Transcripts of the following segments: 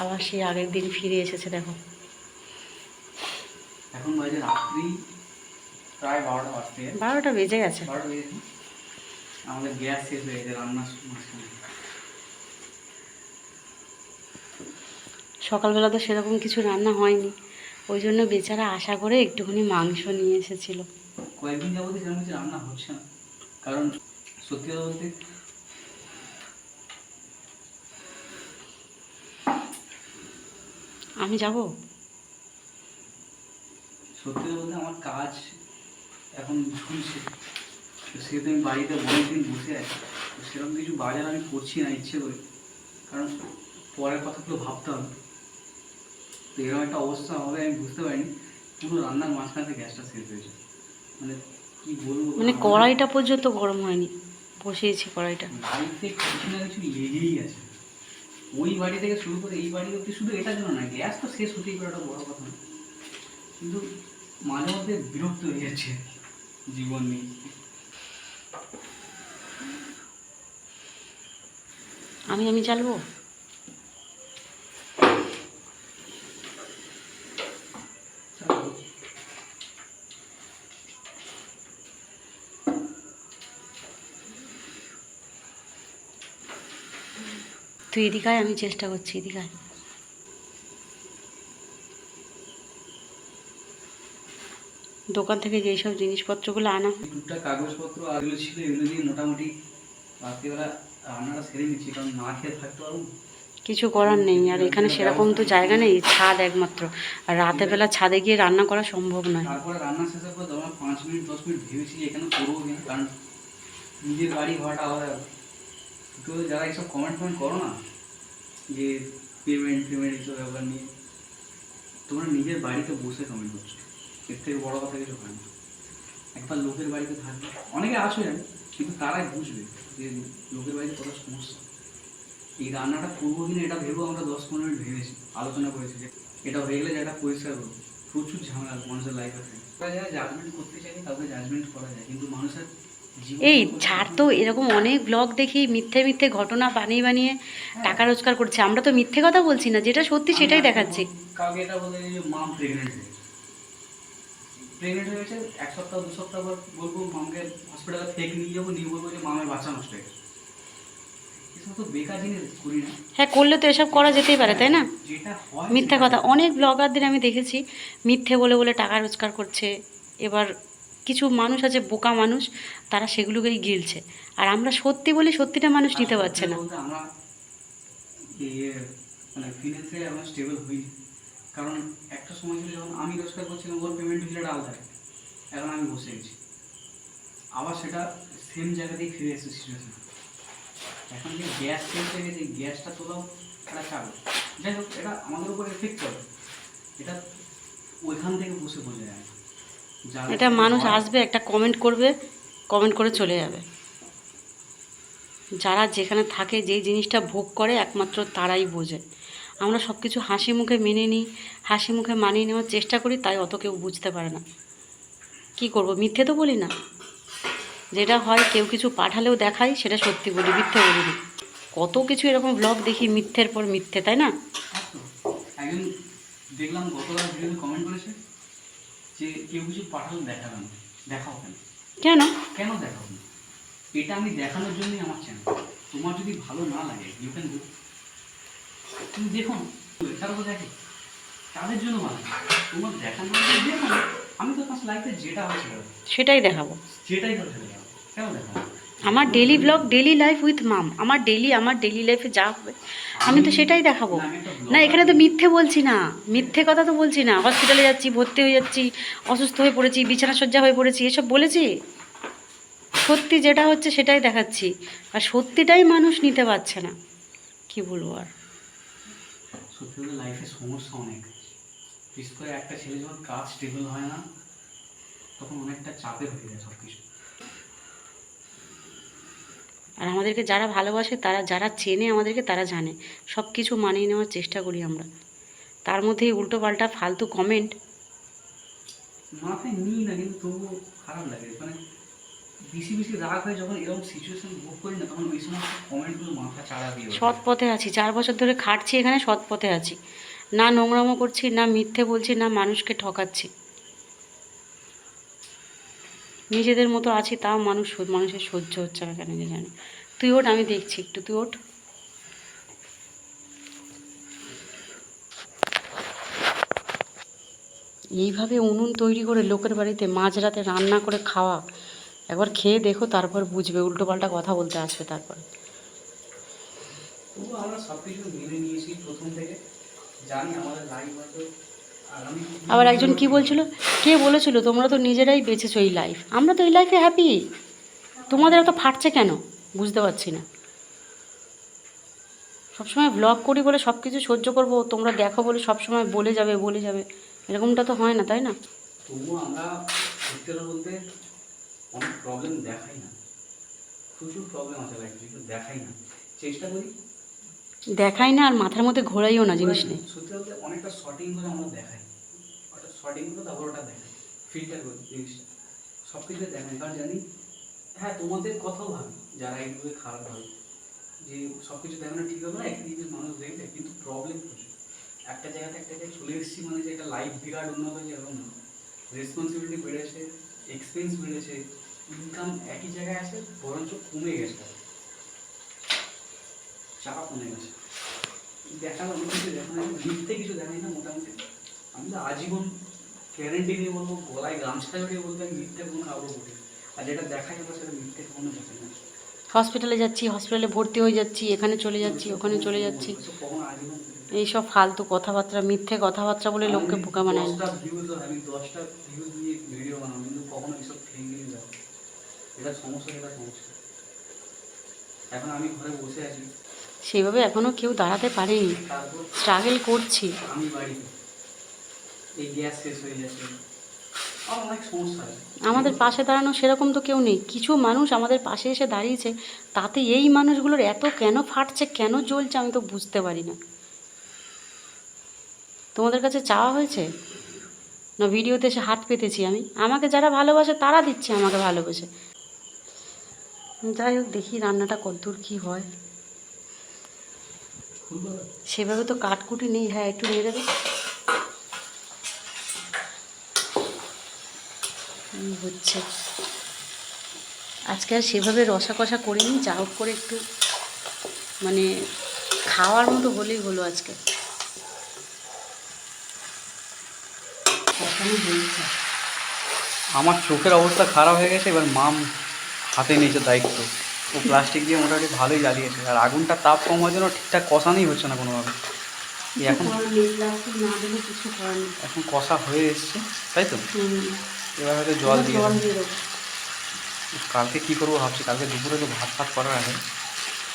আবার সেই আগের দিন ফিরে এসেছে দেখো। এখন বাজে রাত্রি প্রায় বারোটা বাজতে। বারোটা বেজে গেছে। বারোটা বেজে আমাদের গ্যাস শেষ হয়ে গেছে রান্নার সকালবেলা তো সেরকম কিছু রান্না হয়নি। ওই জন্য বেচারা আশা করে একটুখানি মাংস নিয়ে এসেছিল। কয়েকদিন যাবতীয় সেরকম কিছু রান্না হচ্ছে না। কারণ সত্যি কথা বলতে আমি যাব? সত্যি বলতে আমার কাজ এখন তো সেহেতু আমি বাড়িতে অনেকদিন বসে আছি। তো সেরকম কিছু বাজার আমি করছি না ইচ্ছে করে। কারণ পরের কথাগুলো ভাবতে হবে। তো এরকম একটা অবস্থা হবে আমি বুঝতে পারিনি। পুরো রান্নার মাঝখানে গ্যাসটা শেষ হয়েছে মানে কি বলব মানে কড়াইটা পর্যন্ত গরম হয়নি। বসিয়েছি কড়াইটা। বাড়িতে কিছু না কিছু লেগেই আছে। ওই বাড়ি থেকে শুরু করে এই বাড়ি অব্দি শুধু এটার জন্য না গ্যাস তো শেষ হতেই পারে বড় কথা না কিন্তু মাঝে মধ্যে বিরক্ত হয়ে যাচ্ছে জীবন নিয়ে। আমি আমি চালবো চলো। তুই এদিকে আয়, আমি চেষ্টা করছি এদিকে আয়। দোকান থেকে যেই সব জিনিসপত্রগুলো আনা টুকটাক কাগজপত্র আর এগুলো ছিল এগুলো দিয়ে মোটামুটি রাত্রিবেলা রান্নাটা সেরে নিচ্ছি কারণ না খেয়ে থাকতে পারব কিছু করার নেই আর এখানে সেরকম তো জায়গা নেই ছাদ একমাত্র আর রাতের বেলা ছাদে গিয়ে রান্না করা সম্ভব নয় তারপরে রান্না শেষের পর ধরো পাঁচ মিনিট দশ মিনিট ভেবেছি এখানে করব কারণ নিজের বাড়ি হওয়াটা আলাদা। তো যারা এইসব কমেন্ট ফমেন্ট করো না, যে পেমেন্ট পেমেন্ট এইসব ব্যাপার নিয়ে, তোমরা নিজের বাড়িতে বসে কমেন্ট করছ। এর থেকে বড়ো কথা কিছু হয় না। একবার লোকের বাড়িতে থাকবে। অনেকে আসো জানি, কিন্তু তারাই বুঝবে যে লোকের বাড়িতে কত সমস্যা। এই রান্নাটা করব কিনা এটা ভেবেও আমরা দশ পনেরো মিনিট ভেবেছি, আলোচনা করেছি যে এটা হয়ে গেলে যে এটা পরিষ্কার করব। প্রচুর ঝামেলা, মানুষের লাইফ আছে করা যায় জাজমেন্ট করতে চাই তাদের জাজমেন্ট করা যায়। কিন্তু মানুষের এই ছাড় তো এরকম অনেক ব্লগ দেখি মিথ্যে মিথ্যে ঘটনা বানিয়ে বানিয়ে টাকা রোজগার করছে। আমরা তো মিথ্যে কথা বলছি না যেটা সত্যি সেটাই দেখাচ্ছি। প্রেগনেন্ট হয়েছে এক সপ্তাহ দু সপ্তাহ পর বলব মামকে হসপিটালে ফেক নিয়ে যাব নিয়ে বলব যে মামের বাচ্চা নষ্ট হয়ে গেছে। হ্যাঁ করলে তো এসব করা যেতেই পারে তাই না? হয় মিথ্যা কথা। অনেক ব্লগারদের আমি দেখেছি মিথ্যে বলে বলে টাকা রোজগার করছে এবার কিছু মানুষ আছে বোকা মানুষ তারা সেগুলোকেই গিলছে। আর আমরা সত্যি বলি সত্যিটা মানুষ নিতে পারছে না। ইয়ে মানে ফিনান্সিয়ালি আমরা স্টেবল হই। কারণ একটা সময় ছিল যখন আমি রোজগার করছিলাম ওর পেমেন্ট হিসেবে আলাদা। এখন আমি বসে গেছি আবার সেটা সেম জায়গাতেই ফিরে এসেছে সিচুয়েশন এখন যে গ্যাস চেঞ্জ হয়ে গেছে গ্যাসটা তোলাও একটা চাপ যাই হোক এটা আমাদের উপর এফেক্ট করে। এটা ওইখান থেকে বসে বোঝা যায়। এটা মানুষ আসবে একটা কমেন্ট করবে কমেন্ট করে চলে যাবে। যারা যেখানে থাকে যেই জিনিসটা ভোগ করে একমাত্র তারাই বোঝে। আমরা সব কিছু হাসি মুখে মেনে নিই হাসি মুখে মানিয়ে নেওয়ার চেষ্টা করি তাই অত কেউ বুঝতে পারে না। কি করব মিথ্যে তো বলি না। যেটা হয় কেউ কিছু পাঠালেও দেখাই সেটা সত্যি বলি মিথ্যে বলি না। কত কিছু এরকম ব্লগ দেখি মিথ্যের পর মিথ্যে তাই না? দেখলাম গতকাল কমেন্ট করেছে যে কেউ কিছু পাঠালে দেখাবে না দেখাও কেন? কেন? কেন দেখাও? না এটা আমি দেখানোর জন্যই আমার চ্যানেল তোমার যদি ভালো না লাগে ইউ ক্যান গো তুমি দেখো তারপর তারা দেখে। তাদের জন্য ভালো তোমার দেখানো দেখো আমি তো পাঁচ লাইফে যেটা হয় সেটাই দেখাবো। সেটাই করে দেখাবো। কেন দেখাবো? আমার daily blog daily life with mom আমার ডেলি আমার ডেলি লাইফে যা হবে, আমি তো সেটাই দেখাবো। না। এখানে তো মিথ্যে বলছি না। মিথ্যে কথা তো বলছি না। হসপিটালে যাচ্ছি, ভর্তি হয়ে যাচ্ছি, অসুস্থ হয়ে পড়েছি, বিছানা সজ্জা হয়ে পড়েছি, এসব বলেছি? সত্যি যেটা হচ্ছে সেটাই দেখাচ্ছি। আর সত্যিটাই মানুষ নিতে পারছে না। কি বলব আর? একটা ছেলে যখন কাজ স্টেবল হয় না, তখন অনেকটা চাপে হয়ে যায় সব কিছু আর আমাদেরকে যারা ভালোবাসে তারা যারা চেনে আমাদেরকে তারা জানে। সব কিছু মানিয়ে নেওয়ার চেষ্টা করি আমরা। তার মধ্যেই উল্টো পাল্টা ফালতু কমেন্ট মাথায় নিই না কিন্তু তবুও খারাপ লাগে। মানে বেশি বেশি রাগ হয়ে যখন এরকম সিচুয়েশন ভোগ করি না তখন ওই সমস্ত কমেন্টগুলো মাথা চাড়া দিয়ে সৎ পথে আছি। চার বছর ধরে খাটছি এখানে সৎ পথে আছি। না নোংরামো করছি না মিথ্যে বলছি না মানুষকে ঠকাচ্ছি। নিজেদের মতো আছি, তাও মানুষ মানুষের সহ্য হচ্ছে না কেন জানি। তুই ওঠ, আমি দেখছি একটু, তুই ওঠ। এইভাবে উনুন তৈরি করে লোকের বাড়িতে মাঝরাতে রান্না করে খাওয়া, একবার খেয়ে দেখো, তারপর বুঝবে, উল্টোপাল্টা কথা বলতে আসবে তারপর। আমরা মেনে নিয়েছি প্রথম থেকে। জানি আমাদের লাইফ হয়তো আবার একজন কি বলছিল? কে বলেছিল, তোমরা তো নিজেরাই বেঁচেছো এই লাইফ আমরা তো এই লাইফে হ্যাপি তোমাদের এত ফাটছে কেন? বুঝতে পারছি না। সবসময় ব্লগ করি বলে সব কিছু সহ্য করব, তোমরা দেখো বলে সবসময় বলে যাবে বলে যাবে। এরকমটা তো হয় না, তাই না? না। চেষ্টা করি দেখাই না আর মাথার মধ্যে ঘোরাইও না জিনিস নেই। সত্যি বলতে অনেকটা শর্টিং করে আমরা দেখাই। ওটা শর্টিং করে তারপর ওটা দেখাই ফিল্টার করি জিনিসটা। সব কিছু দেখাই। কারণ জানি হ্যাঁ তোমাদের কথাও ভাবি, যারা এইভাবে খারাপ ভাবে, যে সব কিছু দেখানো ঠিক হবে না একদিকে মানুষ দেখবে, কিন্তু প্রবলেম প্রচুর একটা জায়গাতে একটা জায়গায় চলে এসেছি মানে যে একটা লাইফ বিরাট উন্নত হয়েছে এরকম না। রেসপন্সিবিলিটি বেড়েছে এক্সপেন্স বেড়েছে ইনকাম একই জায়গায় আছে, বরঞ্চ কমে গেছে। চাপ কমে গেছে। দেখানো অনেক কিছু দেখানো মিথ্যে কিছু দেখাই না মোটামুটি। আমি তো আজীবন গ্যারেন্টি নিয়ে বলব গলায় গামছা জড়িয়ে বলতে আমি মিথ্যে কোনো কাউকে বলি আর যেটা দেখাই যাবে সেটা মিথ্যে কোনো দেখাই না। হসপিটালে যাচ্ছি হসপিটালে ভর্তি হয়ে যাচ্ছি এখানে চলে যাচ্ছি ওখানে চলে যাচ্ছি। আজীবন এইসব ফালতু কথাবার্তা মিথ্যে কথাবার্তা বলে লোককে বোকা বানায়। আমি দশটা ভিউজ নিয়ে ভিডিও বানাবো কিন্তু কখনো এইসব নিয়ে যাব। এটা সমস্যা এটা সমস্যা। এখন আমি ঘরে বসে আছি। সেইভাবে এখনও কেউ দাঁড়াতে পারেনি। স্ট্রাগল করছি। আমাদের পাশে দাঁড়ানো সেরকম তো কেউ নেই। কিছু মানুষ আমাদের পাশে এসে দাঁড়িয়েছে। তাতে এই মানুষগুলোর এত কেন ফাটছে কেন জ্বলছে আমি তো বুঝতে পারি না। তোমাদের কাছে চাওয়া হয়েছে? না ভিডিওতে এসে হাত পেতেছি আমি? আমাকে যারা ভালোবাসে তারা দিচ্ছে আমাকে ভালোবেসে। যাই হোক দেখি রান্নাটা কতদূর কী হয়। সেভাবে তো কাটকুটি নেই হ্যাঁ একটু নিয়ে হচ্ছে। আজকে আর সেভাবে রসা কষা করিনি, যা হোক করে একটু মানে খাওয়ার মতো হলেই হলো আজকে। আমার চোখের অবস্থা খারাপ হয়ে গেছে, এবার মাম হাতে নিয়েছে দায়িত্ব। ও প্লাস্টিক দিয়ে মোটামুটি ভালোই জ্বালিয়েছে। আর আগুনটা তাপ কম হওয়ার জন্য ঠিকঠাক কষানোই হচ্ছে না কোনোভাবে। এখন এখন কষা হয়ে এসছে তাই তো? এবার হয়তো জল দিয়ে কালকে কী করব ভাবছি কালকে দুপুরে তো ভাত ফাত করার আগে।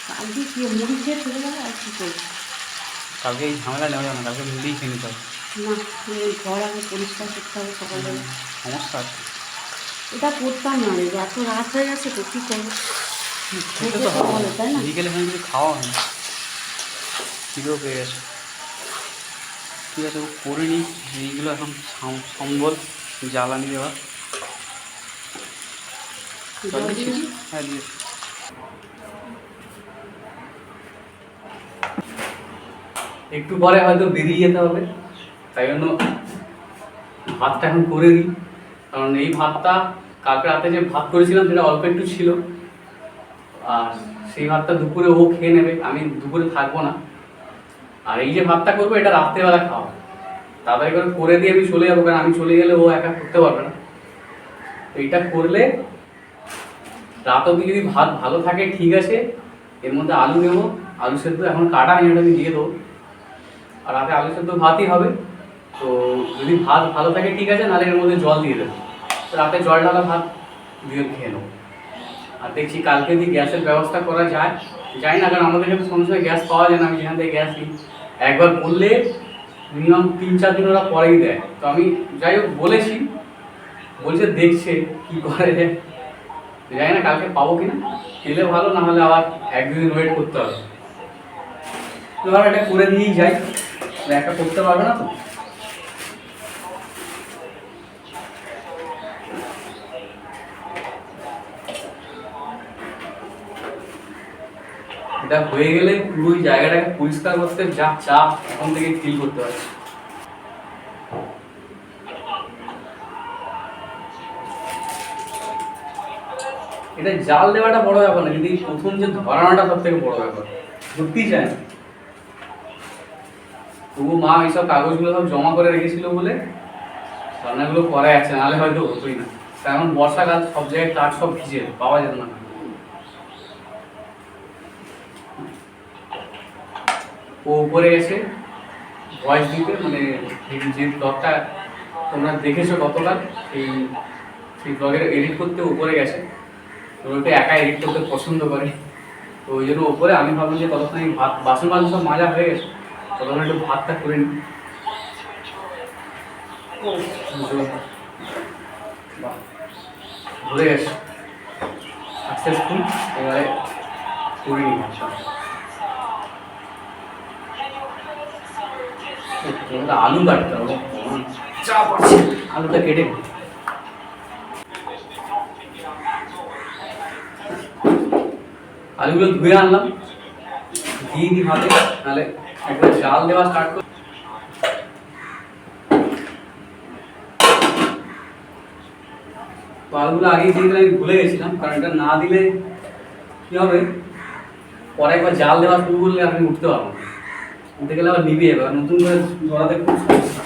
কালকে কি মুড়ি খেয়ে চলে যাবে আর কি করব? কালকে এই ঝামেলা নেওয়া যাবে না কালকে মুড়িই খেয়ে নিতে হবে। এই ঘর আগে পরিষ্কার করতে হবে সকালবেলা। সমস্যা আছে। এটা করতাম না রে এত রাত হয়ে গেছে তো কী করব? বিকেলে এখানে কিছু খাওয়া হয় না খিদেও পেয়ে গেছে ঠিক আছে করে নিই এইগুলো এখন সম্বল জ্বালানি দেওয়া একটু পরে হয়তো বেরিয়ে যেতে হবে। তাই জন্য ভাতটা এখন করে দিই। কারণ এই ভাতটা কালকে রাতে যে ভাত করেছিলাম সেটা অল্প একটু ছিল। আর সেই ভাতটা দুপুরে ও খেয়ে নেবে, আমি দুপুরে থাকব না। আর এই যে ভাতটা করব, এটা রাত্রেবেলা খাওয়া তাড়াতাড়ি করে করে দিয়ে আমি চলে যাব, কারণ আমি চলে গেলে ও একা করতে পারবে না। এইটা করলে রাত অবধি যদি ভাত ভালো থাকে, ঠিক আছে। এর মধ্যে আলু নেব, আলু সেদ্ধ এখন কাটা নেই, ওটা আমি দিয়ে দেবো। আর রাতে আলু সেদ্ধ ভাতই হবে। তো যদি ভাত ভালো থাকে, ঠিক আছে, নাহলে এর মধ্যে জল দিয়ে দেবো। রাতে জল ঢালা ভাত দিয়ে খেয়ে নেব। আর দেখছি কালকে যদি গ্যাসের ব্যবস্থা করা যায় জানি না কারণ আমাদের এখানে কোনো সময় গ্যাস পাওয়া যায় না, আমি যেখান থেকে গ্যাস নিই। একবার বললে মিনিমাম তিন চার দিন ওরা পরেই দেয়। তো আমি যাই হোক বলেছি, বলছে দেখছে কি করে। যায় জানি না, কালকে পাবো কিনা? পেলে ভালো, না হলে আবার এক দুদিন ওয়েট করতে হবে। তো এটা করে দিয়েই যাই। একা করতে পারবে না তো? এটা হয়ে গেলে পুরো জায়গাটাকে পরিষ্কার করতে যা চাপ এখন থেকে ফিল করতে পারছি এটা জাল দেওয়াটা বড় ব্যাপার না, কিন্তু এই প্রথম যে ধরানোটা সব থেকে বড় ব্যাপার। সত্যি চায় না। তবু মা এইসব কাগজগুলো সব জমা করে রেখেছিল বলে রান্নাগুলো করা যাচ্ছে নাহলে হয়তো হতোই না। কারণ বর্ষাকাল সব জায়গায় কাঠ সব ভিজে, পাওয়া যেত না। ও উপরে এসে ভয়েস দিতে মানে যে ব্লগটা তোমরা দেখেছ গতকাল এই, সেই ব্লগের এডিট করতে উপরে গেছে। তো ওটা একা এডিট করতে পছন্দ করে। তো ওই জন্য উপরে আমি ভাবলাম যে ততক্ষণ এই ভাত, বাসন বাসন সব মাজা হয়ে গেছে ততক্ষণ একটু ভাতটা করে নিই। ভরে গেছে। সাকসেসফুল এবারে করে নিই। ভাতটা এবারে আলু কাটতে হবে চাপ আছে আলুটা কেটে নিই। আলুগুলো ধুয়ে আনলাম দিয়ে দিই ভাতে নাহলে একবার জাল দেওয়া স্টার্ট করে তো আলুগুলো আগেই দিয়ে দিলে আমি ভুলে গেছিলাম কারণ এটা না দিলে কি হবে পরে একবার জাল দেওয়া শুরু করলে আমি উঠতে পারব উঠতে গেলে আবার নিবি যাবে আর নতুন করে জড়াতে খুব সমস্যা।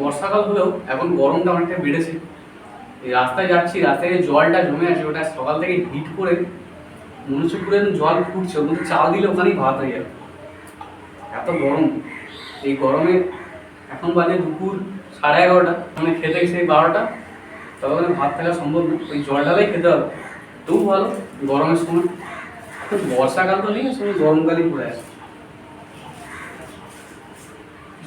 বর্ষাকাল হলেও এখন গরমটা অনেকটা বেড়েছে। রাস্তায় যাচ্ছি, রাস্তায় যে জলটা জমে আছে, ওটা সকাল থেকে হিট করে মনে হচ্ছে পুরো জল ফুটছে, ওর চাল দিলে ওখানেই ভাত হয়ে যাবে। এত গরম, এই গরমে এখন বাজে দুপুর সাড়ে এগারোটা মানে খেতে সেই বারোটা। ততক্ষণে ভাত থাকা সম্ভব না। ওই জল খেতে হবে। তবু ভালো গরমের সময়। তো বর্ষাকাল তো নেই সময় গরমকালই পড়ে আছে।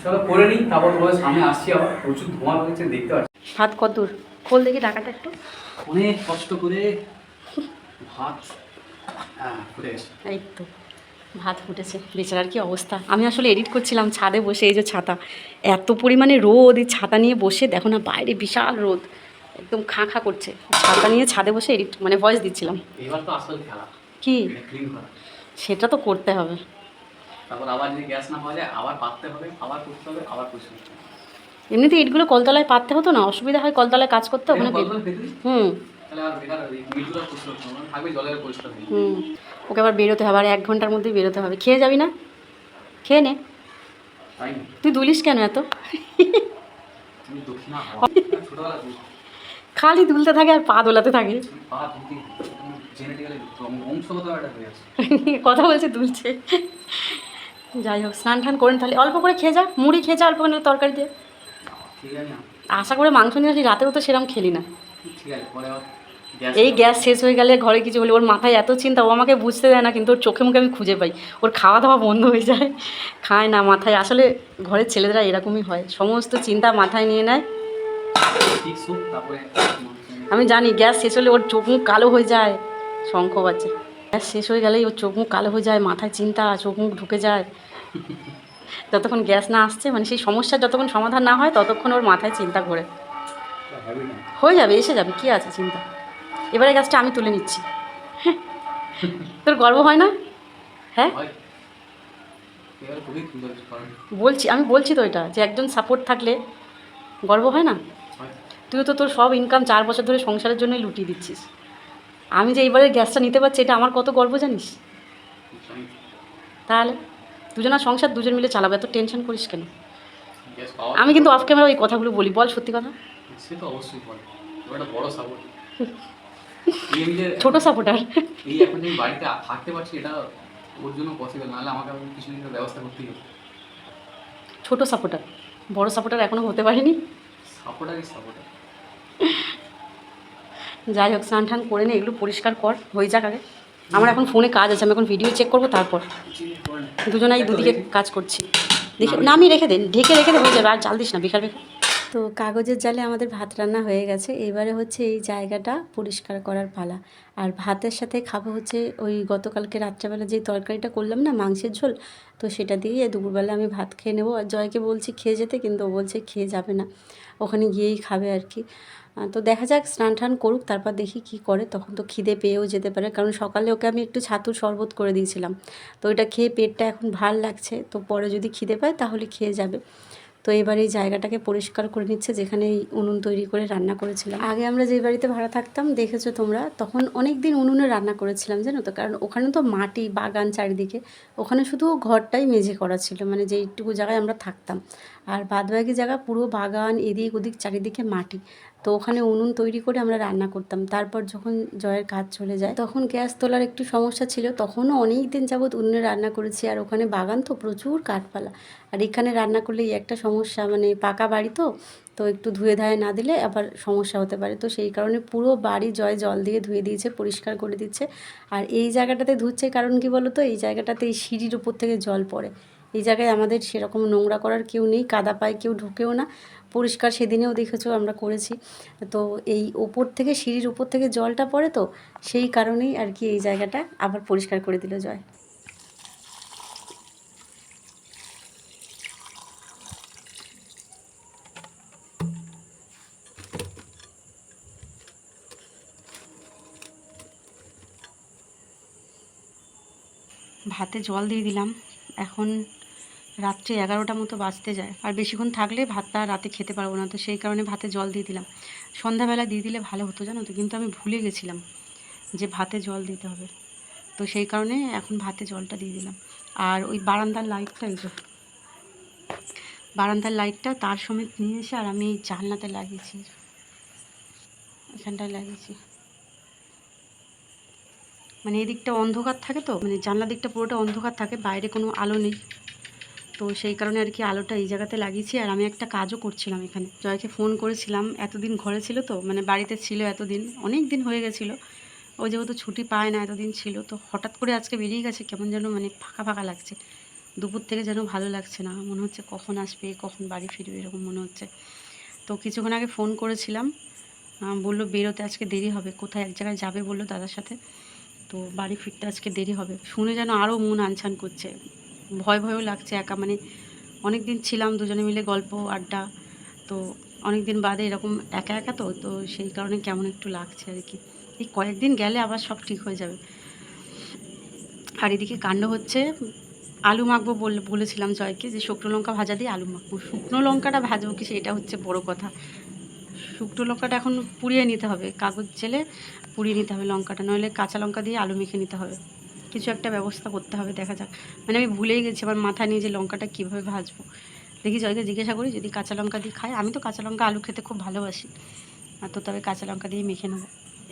সব করে নিই তারপর তোমাদের সামনে আসছি আবার। প্রচুর ধোঁয়া হচ্ছে দেখতে পাচ্ছি। ভাত কত দূর? খোল দেখি একটু। অনেক কষ্ট করে ভাত হ্যাঁ ফুটে গেছে। এই তো ভাত ফুটেছে। বেচারার কি অবস্থা? আমি আসলে এডিট করছিলাম ছাদে বসে এই যে ছাতা। এত পরিমাণে রোদ এই ছাতা নিয়ে বসে দেখো না বাইরে বিশাল রোদ। একদম খাঁ খাঁ করছে। ছাতা নিয়ে ছাদে বসে এডিট মানে ভয়েস দিচ্ছিলাম। এবার তো আসল খেলা। কি? সেটা তো করতে হবে। তারপর আবার যদি গ্যাস না পাওয়া যায় আবার পাততে হবে আবার করতে হবে আবার পরিষ্কার এমনিতে ইটগুলো কলতলায় পাততে হতো না? অসুবিধা হয় কলতলায় কাজ করতে ওখানে হুম। তাহলে আর বেকার হবে মিটগুলো পরিষ্কার করতে হবে না, থাকবে জলের পরিষ্কার নেই। হুম। ওকে আবার বেরোতে হবে আর এক ঘণ্টার মধ্যেই বেরোতে হবে। খেয়ে যাবি না? খেয়ে নে। তুই দুলিস কেন এত? খালি দুলতে থাকে আর পা দোলাতে থাকে। কথা বলছে দুলছে। যাই হোক স্নান টান করেন তাহলে। অল্প করে খেয়ে যা মুড়ি খেয়ে যা অল্প করে তরকারি দিয়ে আশা করে মাংস নিয়ে আসি রাতেও তো সেরকম খেলি না। এই গ্যাস শেষ হয়ে গেলে ঘরে কিছু হলে ওর মাথায় এত চিন্তা ও আমাকে বুঝতে দেয় না কিন্তু ওর চোখে মুখে আমি খুঁজে পাই। ওর খাওয়া দাওয়া বন্ধ হয়ে যায়। খায় না মাথায়। আসলে ঘরের ছেলেরা এরকমই হয়। সমস্ত চিন্তা মাথায় নিয়ে নেয়। আমি জানি, গ্যাস শেষ হলে ওর চোখ মুখ কালো হয়ে যায়, শঙ্খ বাজে। গ্যাস শেষ হয়ে গেলেই ওর চোখ মুখ কালো হয়ে যায়, মাথায় চিন্তা, চোখ মুখ ঢুকে যায়। যতক্ষণ গ্যাস না আসছে মানে সেই সমস্যার যতক্ষণ সমাধান না হয়, ততক্ষণ ওর মাথায় চিন্তা ঘোরে। হয়ে যাবে, এসে যাবে, কি আছে চিন্তা? এবারে গ্যাসটা আমি তুলে নিচ্ছি। তোর গর্ব হয় না? হ্যাঁ? বলছি, আমি বলছি তো এটা, যে একজন সাপোর্ট থাকলে গর্ব হয় না? তুইও তো তোর সব ইনকাম চার বছর ধরে সংসারের জন্যই লুটিয়ে দিচ্ছিস। আমি যে এইবারে গ্যাসটা নিতে পারছি এটা আমার কত গর্ব জানিস? তাহলে দুজনা সংসার দুজন মিলে চালাবে এত টেনশন করিস কেন? আমি কিন্তু অফ ক্যামেরা ওই কথাগুলো বলি বল সত্যি কথা। সে তো অবশ্যই বলে বড় সাপোর্ট এই আমি যে ছোট সাপোর্টার এই এখন আমি বাড়িতে থাকতে পারছি এটা ওর জন্য পসিবল নাহলে আমাকে কিছু একটা ব্যবস্থা করতেই হবে। ছোট সাপোর্টার বড় সাপোর্টার এখনও হতে পারেনি? সাপোর্টারই সাপোর্টার যাই হোক, স্নান টান করে নে, এগুলো পরিষ্কার কর, হয়ে যাক আগে। আমার এখন ফোনে কাজ আছে, আমি এখন ভিডিও চেক করব, তারপর। দুজনাই দুদিকে কাজ করছি। দেখে, নামিয়ে রেখে দেন ঢেকে রেখে দে, হয়ে যাবে, আর চাল দিস না বিকাল বেকার। তো কাগজের জালে আমাদের ভাত রান্না হয়ে গেছে। এবারে হচ্ছে এই জায়গাটা পরিষ্কার করার পালা। আর ভাতের সাথে খাব হচ্ছে ওই গতকালকে রাত্রেবেলা যে তরকারিটা করলাম না, মাংসের ঝোল, তো সেটা দিয়ে দুপুরবেলা আমি ভাত খেয়ে নেব। আর জয়কে বলছি খেয়ে যেতে, কিন্তু ও বলছে খেয়ে যাবে না। ওখানে গিয়েই খাবে আর কি। তো দেখা যাক, স্নান টান করুক, তারপর দেখি কি করে। তখন তো খিদে পেয়েও যেতে পারে, কারণ সকালে ওকে আমি একটু ছাতুর শরবত করে দিয়েছিলাম। তো ওইটা খেয়ে পেটটা এখন ভালো লাগছে, তো পরে যদি খিদে পায় তাহলে খেয়ে যাবে। তো এবার এই জায়গাটাকে পরিষ্কার করে নিচ্ছে যেখানে এই উনুন তৈরি করে রান্না করেছিলাম। আগে আমরা যে বাড়িতে ভাড়া থাকতাম, দেখেছ তোমরা, তখন অনেক দিন উনুনে রান্না করেছিলাম, জানো তো? কারণ ওখানে তো মাটি, বাগান চারিদিকে, ওখানে শুধু ঘরটাই মেঝে করা ছিল মানে যেইটুকু জায়গায় আমরা থাকতাম। আর বাদবাকি জায়গা পুরো বাগান এদিক ওদিক চারিদিকে মাটি। তো ওখানে উনুন তৈরি করে আমরা রান্না করতাম। তারপর যখন জয়ের কাজ চলে যায়, তখন গ্যাস তোলার একটু সমস্যা ছিল। তখনও অনেক দিন যাবৎ উনুনে রান্না করেছি। আর ওখানে বাগান তো প্রচুর কাঠপালা। আর এখানে রান্না করলে একটা সমস্যা মানে পাকা বাড়ি তো তো একটু ধুয়ে ধায়ে না দিলে আবার সমস্যা হতে পারে। তো সেই কারণে পুরো বাড়ি জয় জল দিয়ে ধুয়ে দিয়েছে, পরিষ্কার করে দিচ্ছে। আর এই জায়গাটাতে ধুচ্ছে কারণ কি বলো তো এই জায়গাটাতে এই সিঁড়ির উপর থেকে জল পড়ে। এই জায়গায় আমাদের সেরকম নোংরা করার কেউ নেই, কাদা পায়ে কেউ ঢোকেও না। পরিষ্কার সেদিনেও দেখেছ আমরা করেছি। তো এই ওপর থেকে, সিঁড়ির উপর থেকে জলটা পড়ে তো, সেই কারণেই আর কি এই জায়গাটা আবার পরিষ্কার করে দিল জয়। ভাতে জল দিয়ে দিলাম। এখন রাত্রি এগারোটা মতো বাজতে যায়। আর বেশিক্ষণ থাকলে ভাতটা রাতে খেতে পারব না, তো সেই কারণে ভাতে জল দিয়ে দিলাম। সন্ধ্যাবেলা দিয়ে দিলে ভালো হতো জানো তো, কিন্তু আমি ভুলে গেছিলাম যে ভাতে জল দিতে হবে। তো সেই কারণে এখন ভাতে জলটা দিয়ে দিলাম। আর ওই বারান্দার লাইটটা এই বারান্দার লাইটটা তার সমেত নিয়ে এসে আর আমি জানলাতে লাগিয়েছি। এখানটায় লাগিয়েছি। মানে এদিকটা অন্ধকার থাকে তো মানে জানলা দিকটা পুরোটা অন্ধকার থাকে, বাইরে কোনো আলো নেই। তো সেই কারণে আর কি আলোটা এই জায়গাতে লাগিয়েছি। আর আমি একটা কাজও করছিলাম এখানে। জয়কে ফোন করেছিলাম, এতদিন ঘরে ছিল তো মানে বাড়িতে ছিল এতদিন, অনেক দিন হয়ে গেছিল। ও যেহেতু ছুটি পায় না, এতদিন ছিল তো হঠাৎ করে আজকে বেরিয়ে গেছে, কেমন যেন মানে ফাঁকা ফাঁকা লাগছে। দুপুর থেকে যেন ভালো লাগছে না, মনে হচ্ছে কখন আসবে, কখন বাড়ি ফিরবে, এরকম মনে হচ্ছে। তো কিছুক্ষণ আগে ফোন করেছিলাম বলল বেরোতে আজকে দেরি হবে, কোথায় এক জায়গায় যাবে বলল দাদার সাথে। তো বাড়ি ফিরতে আজকে দেরি হবে। শুনে যেন আরও মন আনছান করছে। ভয় ভয়ও লাগছে একা। মানে অনেক দিন ছিলাম দুজনে মিলে গল্প, আড্ডা। তো অনেক দিন বাদে এরকম একা একা তো তো সেই কারণে কেমন একটু লাগছে আর কি। এই কয়েকদিন গেলে আবার সব ঠিক হয়ে যাবে। আর এদিকে কাণ্ড হচ্ছে, আলু মাখবো বলে, বলেছিলাম জয়কে যে শুকনো লঙ্কা ভাজা দিয়ে আলু মাখবো। শুকনো লঙ্কাটা ভাজবো কি সেটা হচ্ছে বড় কথা। শুকনো লঙ্কাটা এখন পুড়িয়ে নিতে হবে, কাগজ জেলে পুড়িয়ে নিতে হবে লঙ্কাটা, নইলে কাঁচা লঙ্কা দিয়ে আলু মেখে নিতে হবে। কিছু একটা ব্যবস্থা করতে হবে, দেখা যাক। মানে আমি ভুলেই গেছি, আমার মাথা নিয়ে যে লঙ্কাটা কীভাবে ভাজবো। দেখি জয়কে জিজ্ঞাসা করি, যদি কাঁচা লঙ্কা দিয়ে খায়, আমি তো কাঁচা লঙ্কা আলু খেতে খুব ভালোবাসি। আর তো তবে কাঁচা লঙ্কা দিয়ে মেখে নেব।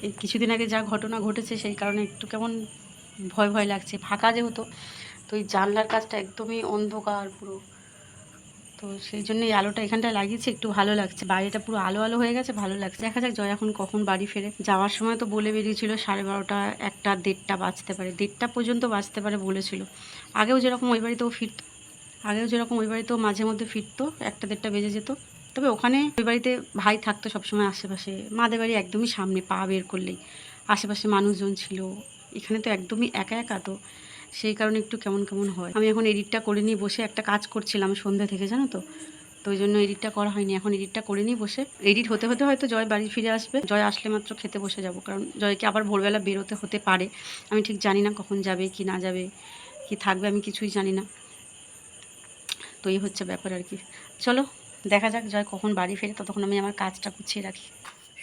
এই কিছুদিন আগে যা ঘটনা ঘটেছে, সেই কারণে একটু কেমন ভয় ভয় লাগছে। ফাঁকা যেহেতু, তো ওই জানলার কাজটা একদমই অন্ধকার পুরো। তো সেই জন্য এই আলোটা এখানটায় লাগিয়েছি, একটু ভালো লাগছে। বাড়িটা পুরো আলো আলো হয়ে গেছে, ভালো লাগছে। দেখা যাক জয় এখন কখন বাড়ি ফেরে। যাওয়ার সময় তো বলে বেরিয়েছিল, সাড়ে বারোটা একটা দেড়টা বাজতে পারে। দেড়টা পর্যন্ত বাজতে পারে বলেছিল। আগেও যেরকম ওই বাড়িতেও ফিরত, আগেও যেরকম ওই বাড়িতেও মাঝে মধ্যে ফিরতো, একটা দেড়টা বেজে যেত। তবে ওখানে ওই বাড়িতে ভাই থাকতো সবসময় আশেপাশে। মাদের বাড়ি একদমই সামনে, পা বের করলেই। আশেপাশে মানুষজন ছিল, এখানে তো একদমই একা একা তো। সেই কারণে একটু কেমন কেমন হয়। আমি এখন এডিটটা করে নিয়ে বসে। একটা কাজ করছিলাম সন্ধ্যা থেকে, জানো তো? তো ওই জন্য এডিটটা করা হয়নি। এখন এডিটটা করে নিয়ে বসে। এডিট হতে হতে হয়তো জয় বাড়ি ফিরে আসবে। জয় আসলে মাত্র খেতে বসে যাব। কারণ জয়কে আবার ভোরবেলা বেরোতে হতে পারে। আমি ঠিক জানি না কখন যাবে, কি না যাবে, কি থাকবে, আমি কিছুই জানি না। তো এই হচ্ছে ব্যাপার আর কি। চলো, দেখা যাক জয় কখন বাড়ি ফেরে। ততক্ষণ আমি আমার কাজটা গুছিয়ে রাখি।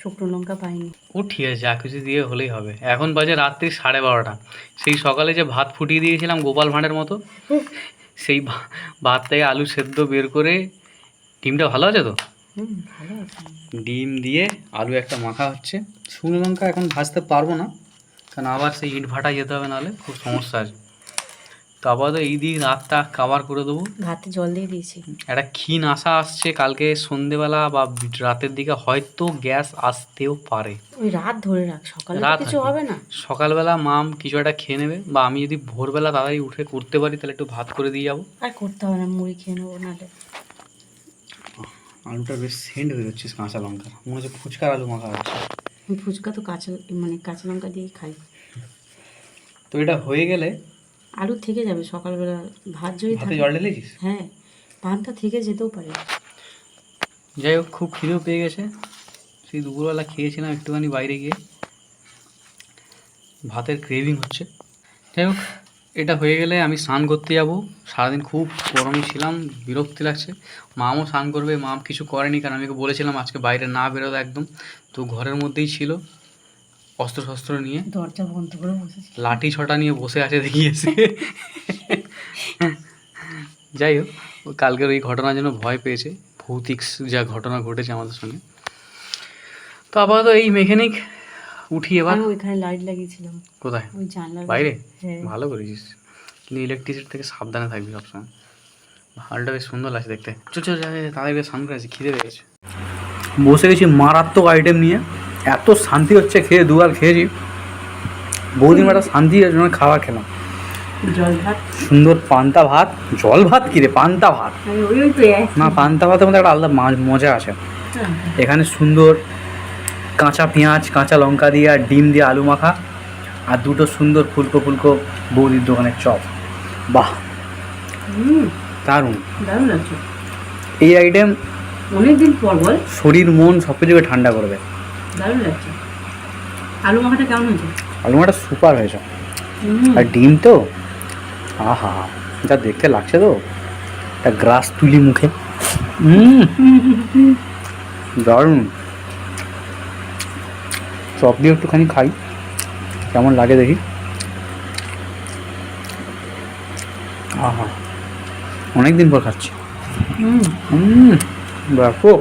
শুকনো লঙ্কা পাইনি। ও ঠিক আছে যা কিছু দিয়ে হলেই হবে। এখন বাজে রাত্রি সাড়ে বারোটা। সেই সকালে যে ভাত ফুটিয়ে দিয়েছিলাম গোপাল ভাঁড়ের মতো সেই ভাত থেকে আলু সেদ্ধ বের করে ডিমটা ভালো আছে তো? ডিম দিয়ে আলু একটা মাখা হচ্ছে। শুকনো লঙ্কা এখন ভাজতে পারব না কারণ আবার সেই ইট ভাটা যেতে হবে নাহলে খুব সমস্যা আছে। তো আপাতত এই দিয়ে রাতটা কাভার করে দেবো। ভাতে জল দিয়ে দিয়েছি। একটা ক্ষীণ আশা আসছে কালকে সন্ধেবেলা বা রাতের দিকে হয়তো গ্যাস আসতেও পারে। ওই রাত ধরে রাখ সকালে রাত কিছু হবে। হবে না। সকালবেলা মাম কিছু একটা খেয়ে নেবে বা আমি যদি ভোরবেলা তাড়াতাড়ি উঠে করতে পারি তাহলে একটু ভাত করে দিয়ে যাব। আর করতে হবে না মুড়ি খেয়ে নেব নাহলে। আলুটা বেশ সেন্ট হয়ে যাচ্ছে কাঁচা লঙ্কা। মনে হচ্ছে ফুচকার আলু মাখা হচ্ছে। ফুচকা তো কাঁচা মানে কাঁচা লঙ্কা দিয়েই খাই। তো এটা হয়ে গেলে আলু থেকে যাবে সকালবেলা। ভাত যদি থাকে। জল ঢেলেছিস? হ্যাঁ পানটা থেকে যেতেও পারে। যাই হোক খুব খিদেও পেয়ে গেছে। সেই দুপুরবেলা খেয়েছিলাম একটুখানি বাইরে গিয়ে। ভাতের ক্রেভিং হচ্ছে। যাই হোক এটা হয়ে গেলে আমি স্নান করতে যাব। সারাদিন খুব গরমে ছিলাম বিরক্তি লাগছে। মামও স্নান করবে মাম কিছু করেনি কারণ আমি ওকে বলেছিলাম আজকে বাইরে না বেরোতে একদম। তো ঘরের মধ্যেই ছিল। অস্ত্র শস্ত্র নিয়ে দরজা বন্ধ করে বসেছি। লাঠি ছটা নিয়ে বসে আছে দেখি এসে। যাই হোক কালকের ওই ঘটনার জন্য ভয় পেয়েছে ভৌতিক যা ঘটনা ঘটেছে আমাদের সঙ্গে। তো আপাতত এই মেকানিক উঠি এবার। ওইখানে লাইট লাগিয়েছিলাম। কোথায়? ওই জানলার বাইরে? হ্যাঁ। ভালো করেছিস। কিন্তু ইলেকট্রিসিটি থেকে সাবধানে থাকবি সবসময়। ভালটা বেশ সুন্দর লাগছে দেখতে। চল চল তাদের সামনে আছে খিদে পেয়েছে। বসে গেছি মারাত্মক আইটেম নিয়ে। এত শান্তি হচ্ছে খেয়ে দুবার খেয়েছি। বহুদিন একটা শান্তি জন্য খাবার খেলাম। সুন্দর পান্তা ভাত জল ভাত কি রে? পান্তা ভাত। না পান্তা ভাতের মধ্যে একটা আলাদা মজা আছে। এখানে সুন্দর কাঁচা পেঁয়াজ কাঁচা লঙ্কা দিয়ে আর ডিম দিয়ে আলু মাখা আর দুটো সুন্দর ফুলকো ফুলকো বৌদির দোকানের চপ। বাহ! দারুণ। দারুণ এই আইটেম অনেকদিন পর বল। শরীর মন সব কিছুকে ঠান্ডা করবে। দারুণ লাগছে। আলু মাখাটা কেমন হয়েছে? আলু মাখা সুপার হয়েছে। আর ডিম তো? আহা যা দেখতে লাগছে তো। একটা গ্রাস তুলি মুখে। দারুণ। চপ দিয়ে একটুখানি খাই। কেমন লাগে দেখি। আহা অনেক দিন পর খাচ্ছি। হুম। ব্যাপক